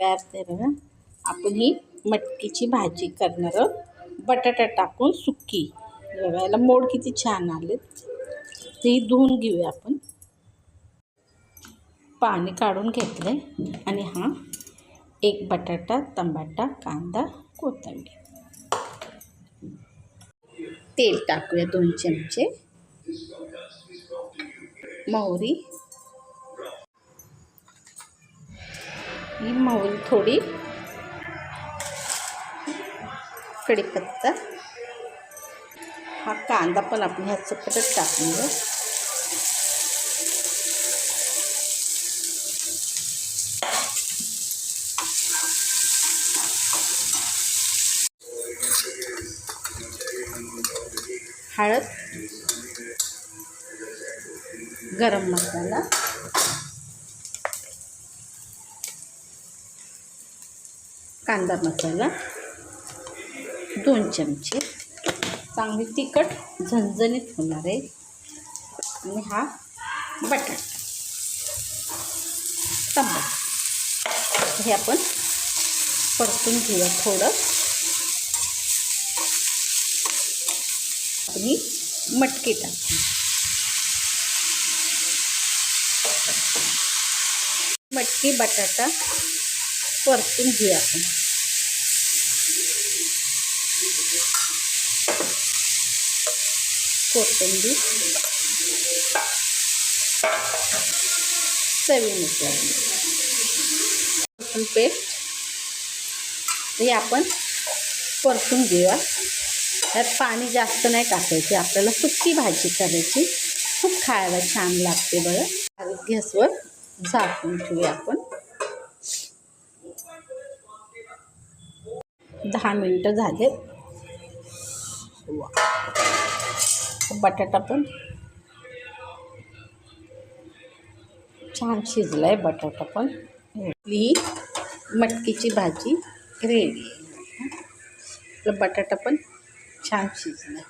तयार ते बघा आपण ही मटकीची भाजी करणार आहोत. बटाटा टाकून सुकी. हे बघा याला मोड किती छान आलेत. ते धुवून घेऊया आपण. पाणी काढून घेतलं आणि हा एक बटाटा टमाटा कांदा कोथिंबीर. तेल टाकूया दोन चमचे. मोहरी ही माऊल थोडी. कढीपत्ता हा कांदा पण आपण ह्या चपटत टाकून घेऊ हळद. गरम मसाला. कांदा मसाला दोन चमचे. चांगली तिखट झणझणीत होणार आहे. आणि हा बटाटा. टमाटर हे आपण परतून घेऊया थोडं. आणि मटकी टाकू मटकी बटाटा परतून घेऊया. आपण कोथिंबीर. चवीनुसार. लसूण पेस्ट. हे आपण परतून घेऊया. त्यात पाणी जास्त नाही टाकायचे. आपल्याला सुकी भाजी करायची. खूप खायला छान लागते बरं. बारीक गॅसवर झाकून ठेवूया आपण. दहा मिनटं झाले. बटाटा पण. छान शिजला आहे बटाटा पण. ही मटकीची भाजी रेडी बटाटा पण छान शिजला